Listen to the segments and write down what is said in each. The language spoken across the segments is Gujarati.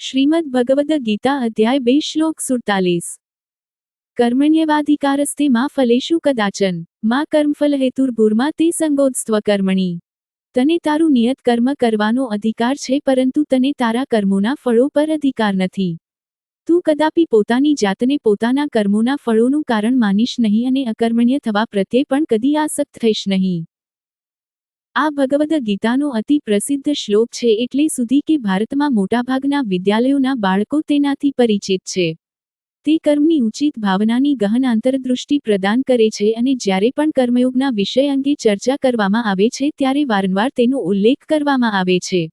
શ્રીમદ ભગવદ ગીતા અધ્યાય બે શ્લોક સુડતાલીસ. કર્મણ્યવાધિકારસ્તે માં ફલેશુ કદાચન, માં કર્મફલ હેતુર્ભૂરમાં તે સંગોત્સ્ત્વ કર્મણી. તને તારું નિયત કર્મ કરવાનો અધિકાર છે પરંતુ તને તારા કર્મોના ફળો પર અધિકાર નથી. તું કદાપી પોતાની જાતને પોતાના કર્મોના ફળોનું કારણ માનીશ નહીં અને અકર્મણ્ય થવા પ્રત્યે પણ કદી આસક્ત થઈશ નહીં. આ ભગવદ ગીતાનો અતિ પ્રસિદ્ધ શ્લોક છે એટલે સુધી કે ભારતમાં મોટાભાગના વિદ્યાલયોના બાળકો તેનાથી પરિચિત છે. તે કર્મની ઉચિત ભાવનાની ગહન આંતરદૃષ્ટિ પ્રદાન કરે છે અને જ્યારે પણ કર્મયોગના વિષય અંગે ચર્ચા કરવામાં આવે છે ત્યારે વારંવાર તેનો ઉલ્લેખ કરવામાં આવે છે.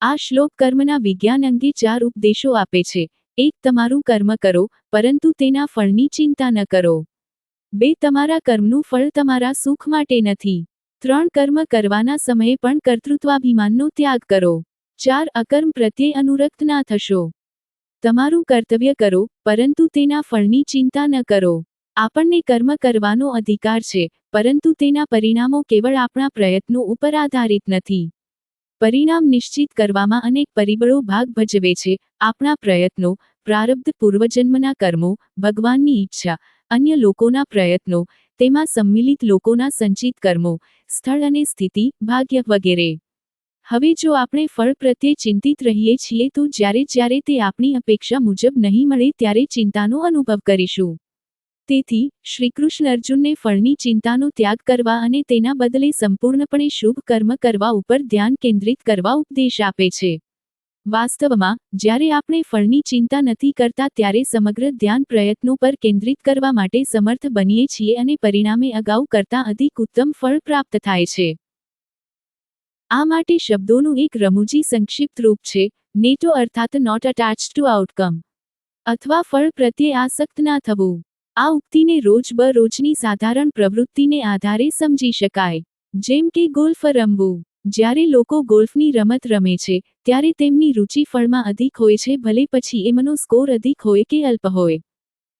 આ શ્લોક કર્મના વિજ્ઞાન અંગે ચાર ઉપદેશો આપે છે. એક, તમારું કર્મ કરો, પરંતુ તેના ફળની ચિંતા ન કરો. બે, તમારા કર્મનું ફળ તમારા સુખ માટે નથી. ત્રણ કર્મ કરવાના સમયે પણ કર્તૃત્વાભિમાનનો ત્યાગ કરો. ચાર અકર્મ પ્રત્યે અનુરક્ત ના થશો. તમારું કર્તવ્ય કરો, પરંતુ તેના ફળની ચિંતા ન કરો. આપણને કર્મ કરવાનો અધિકાર છે, પરંતુ તેના પરિણામો કેવળ આપણા પ્રયત્નો ઉપર આધારિત નથી. પરિણામ નિશ્ચિત કરવામાં અનેક પરિબળો ભાગ ભજવે છે. આપણા પ્રયત્નો, પ્રારબ્ધ પૂર્વજન્મના કર્મો, ભગવાનની ઈચ્છા અન્ય લોકોના પ્રયત્નો, તેમાં સંમિલિત લોકોના સંચિત કર્મો, સ્થળ અને સ્થિતિ, ભાગ્ય વગેરે. હવે જો આપણે ફળ પ્રત્યે ચિંતિત રહીએ છીએ તો જ્યારે જ્યારે તે આપણી અપેક્ષા મુજબ નહીં મળે ત્યારે ચિંતાનો અનુભવ કરીશું. તેથી, શ્રીકૃષ્ણ અર્જુનને ફળની ચિંતાનો ત્યાગ કરવા અને તેના બદલે સંપૂર્ણપણે શુભ કર્મ કરવા ઉપર ધ્યાન કેન્દ્રિત કરવા ઉપદેશ આપે છે. વાસ્તવમાં, જ્યારે આપણે ફળની ચિંતા નથી કરતા ત્યારે સમગ્ર ધ્યાન પ્રયત્નો પર કેન્દ્રિત કરવા માટે સમર્થ બનીએ છીએ અને પરિણામે અગાઉ કરતાં અધિક ઉત્તમ ફળ પ્રાપ્ત થાય છે. આ માટે શબ્દોનું એક રમૂજી સંક્ષિપ્ત રૂપ છે, નેટો અર્થાત નોટ અટેચ ટુ આઉટકમ અથવા ફળ પ્રત્યે આસક્ત ના થવું આ ઉક્તિને રોજબરોજની સાધારણ પ્રવૃત્તિને આધારે સમજી શકાય. જેમ કે, ગોલ્ફ રમવું જ્યારે લોકો ગોલ્ફની રમત રમે છે, ત્યારે તેમની રુચિ ફળમાં અધિક હોય છે, ભલે પછી એમનો સ્કોર અધિક હોય કે અલ્પ હોય.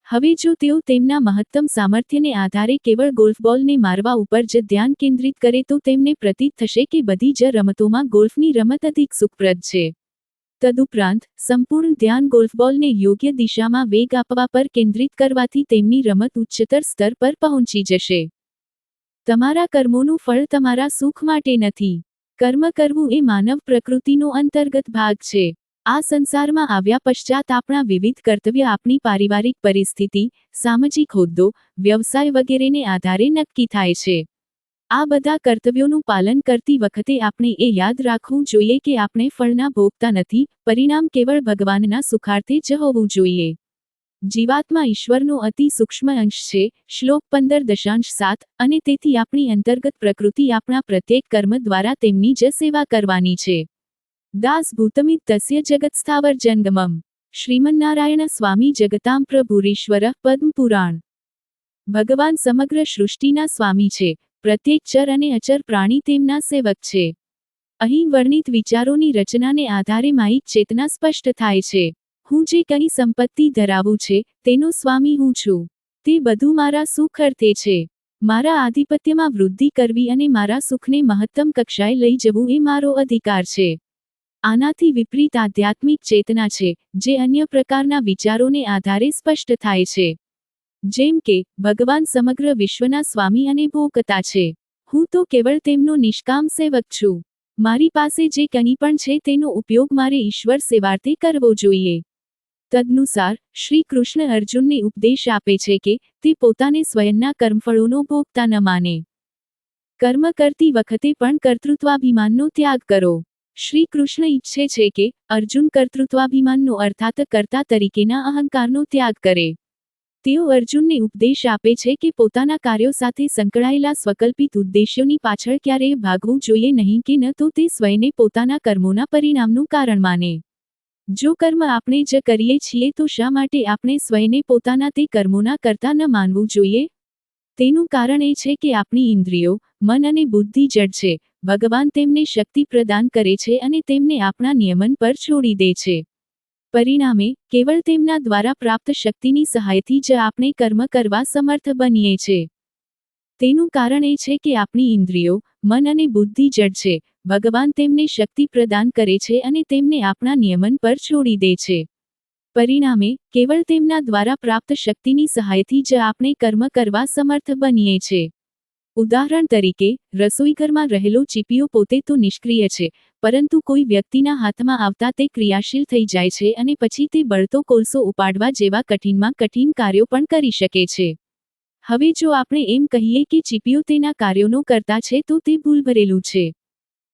હવે જો તેઓ તેમના મહત્તમ સામર્થ્યને આધારે કેવળ ગોલ્ફબોલને મારવા ઉપર જ ધ્યાન કેન્દ્રિત કરે તો તેમને પ્રતીત થશે કે બધી જ રમતોમાં ગોલ્ફની રમત અધિક સુખપ્રદ છે. તદુપરાંત, સંપૂર્ણ ધ્યાન ગોલ્ફબોલને યોગ્ય દિશામાં વેગ આપવા પર કેન્દ્રિત કરવાથી તેમની રમત ઉચ્ચતર સ્તર પર પહોંચી જશે. તમારા કર્મોનું ફળ તમારા સુખ માટે નથી. કર્મ કરવું એ માનવ પ્રકૃતિનો અંતર્ગત ભાગ છે. આ સંસારમાં આવ્યા પશ્ચાત આપણા વિવિધ કર્તવ્ય આપણી પારિવારિક પરિસ્થિતિ, સામાજિક હોદ્દો, વ્યવસાય વગેરેને આધારે નક્કી થાય છે. આ બધા કર્તવ્યોનું પાલન કરતી વખતે આપણે એ યાદ રાખવું જોઈએ કે આપણે ફળના ભોગતા નથી, પરિણામ કેવળ ભગવાનના સુખાર્થે જ હોવું જોઈએ. જીવાત્મા ઈશ્વરનો અતિ સૂક્ષ્મ અંશ છે, શ્લોક પંદર દશાંશ સાત, અને તેથી આપણી અંતર્ગત પ્રકૃતિ આપણા પ્રત્યેક કર્મ દ્વારા તેમની જ સેવા કરવાની છે. દાસ ભૂતમિત તસ્ય જગત સ્થાવર જંગમમ. શ્રીમન્નારાયણ સ્વામી જગતામ પ્રભુરીશ્વર પદ્મ પુરાણ. ભગવાન સમગ્ર સૃષ્ટિના સ્વામી છે, પ્રત્યેક ચર અને અચર પ્રાણી તેમના સેવક છે. અહીં વર્ણિત વિચારોની રચનાને આધારે માહિત ચેતના સ્પષ્ટ થાય છે. હું જે કંઈ સંપત્તિ ધરાવું છે, તેનો સ્વામી હું છું. તે બધું મારા સુખ અર્થે છે. મારા આધિપત્યમાં વૃદ્ધિ કરવી અને મારા સુખને મહત્તમ કક્ષાએ લઈ જવું એ મારો અધિકાર છે. આનાથી વિપરીત આધ્યાત્મિક ચેતના છે, જે અન્ય પ્રકારના વિચારોને આધારે સ્પષ્ટ થાય છે. જેમ કે, ભગવાન સમગ્ર વિશ્વના સ્વામી અને ભોગતા છે. હું તો કેવળ તેમનો નિષ્કામ સેવક છું. મારી પાસે જે કંઈ પણ છે, તેનો ઉપયોગ મારે ઈશ્વર સેવાર્થે કરવો જોઈએ. તદનુસાર, શ્રી કૃષ્ણ અર્જુનને ઉપદેશ આપે છે કે, તે પોતાને સ્વયંના કર્મફળોનો ભોગતા ન માને. કર્મ કરતી વખતે પણ કર્તૃત્વાભિમાનનો ત્યાગ કરો. શ્રી કૃષ્ણ ઈચ્છે છે કે, અર્જુન કર્તૃત્વાભિમાનનો અર્થાત કર્તા તરીકેના અહંકારનો ત્યાગ કરે. તેઓ અર્જુનને ઉપદેશ આપે છે કે પોતાના કાર્યો સાથે સંકળાયેલા સ્વકલ્પિત ઉદ્દેશ્યોની પાછળ ક્યારેય ભાગવું જોઈએ નહીં કે ન તો તે સ્વયને પોતાના કર્મોના પરિણામનું કારણ માને. જો કર્મ આપણે જ કરીએ છીએ તો શા માટે આપણે સ્વયને પોતાના તે કર્મોના કરતા ન માનવું જોઈએ? તેનું કારણ એ છે કે આપણી ઇન્દ્રિયો, મન અને બુદ્ધિ જડ છે. ભગવાન તેમને શક્તિ પ્રદાન કરે છે અને તેમને આપણા નિયમન પર છોડી દે છે. પરિણામે, કેવળ તેમના દ્વારા પ્રાપ્ત શક્તિની સહાયથી જ આપણે કર્મ કરવા સમર્થ બનીએ છીએ તેનું કારણ એ છે કે આપણી ઇન્દ્રિયો, મન અને બુદ્ધિ જડ છે. ભગવાન તેમને શક્તિ પ્રદાન કરે છે અને તેમને આપણા નિયમન પર છોડી દે છે. પરિણામે, કેવળ તેમના દ્વારા પ્રાપ્ત શક્તિની સહાયથી જ આપણે કર્મ કરવા સમર્થ બનીએ છે. ઉદાહરણ તરીકે, રસોઈઘરમાં રહેલો ચીપીઓ પોતે તો નિષ્ક્રિય છે, પરંતુ કોઈ વ્યક્તિના હાથમાં આવતા તે ક્રિયાશીલ થઈ જાય છે અને પછી તે બળતો કોલસો ઉપાડવા જેવા કઠિનમાં કઠિન કાર્યો પણ કરી શકે છે. હવે જો આપણે એમ કહીએ કે ચીપીઓ તેના કાર્યોનો કરતા છે તો તે ભૂલભરેલું છે.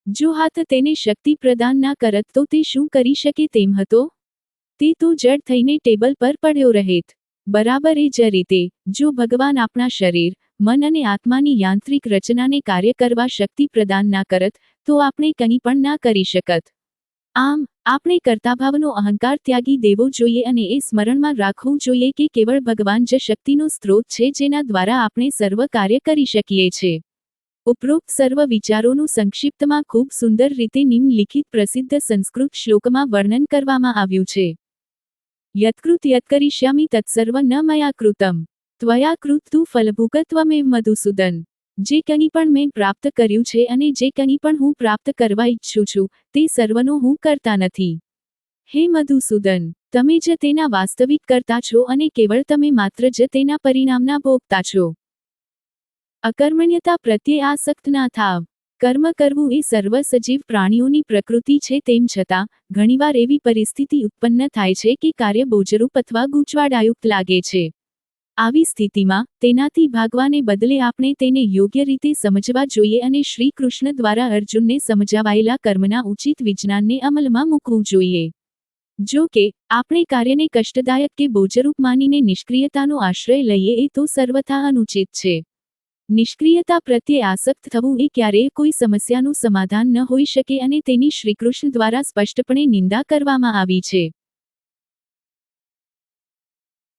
જો હાથ તેને શક્તિ પ્રદાન ના કરત તો તે શું કરી શકે તેમ હતો? તે તો જડ થઈને ટેબલ પર પડ્યો રહેત. બરાબર એ જ રીતે, જો ભગવાન આપણા શરીર, મન અને આત્માની યાંત્રિક રચનાને કાર્ય કરવા શક્તિ પ્રદાન ના કરત, તો આપણે કંઈ પણ ના કરી શકત. આમ, આપણે કર્તાભાવનો અહંકાર ત્યાગી દેવો જોઈએ અને એ સ્મરણમાં રાખવું જોઈએ કે કેવળ ભગવાન જ શક્તિનો સ્ત્રોત છે જેના દ્વારા આપણે સર્વ કાર્ય કરી શકીએ છે ઉપરોક્ત સર્વ વિચારોનું સંક્ષિપ્તમાં ખૂબ સુંદર રીતે નિમ્નલિખિત પ્રસિદ્ધ સંસ્કૃત શ્લોકમાં વર્ણન કરવામાં આવ્યું છે. યત્કૃત યત્કરિષ્યામિ તત્સર્વ ન મયા કૃતમ ત્વયા કૃત તું ફલભૂકત્વમેવ મધુસૂદન. જે કંઈ પણ મેં પ્રાપ્ત કર્યું છે અને જે કંઈ પણ હું પ્રાપ્ત કરવા ઈચ્છું છું, તે સર્વનો હું કરતા નથી. હે મધુસૂદન, તમે જ તેના વાસ્તવિક કરતા છો અને કેવળ તમે માત્ર જ તેના પરિણામના ભોગતા છો. અકર્મણ્યતા પ્રત્યે આસક્ત ના થાવ. કર્મ કરવું એ સર્વ સજીવ પ્રાણીઓની પ્રકૃતિ છે તેમ છતાં, ઘણીવાર એવી પરિસ્થિતિ ઉત્પન્ન થાય છે કે કાર્ય બોજરૂપ અથવા ગૂંચવાડાયુક્ત લાગે છે. આવી સ્થિતિમાં, તેનાથી ભાગવાને બદલે આપણે તેને યોગ્ય રીતે સમજવા જોઈએ અને શ્રી કૃષ્ણ દ્વારા અર્જુનને સમજાવાયેલા કર્મના ઉચિત વિજ્ઞાનને અમલમાં મૂકવું જોઈએ. જો કે, આપણે કાર્યને કષ્ટદાયક કે બોજરૂપ માનીને નિષ્ક્રિયતાનો આશ્રય લઈએ એ તો સર્વથા અનુચિત છે. નિષ્ક્રિયતા પ્રત્યે આસક્ત થવું એ ક્યારેય કોઈ સમસ્યાનું સમાધાન ન હોઈ શકે અને તેની શ્રીકૃષ્ણ દ્વારા સ્પષ્ટપણે નિંદા કરવામાં આવી છે.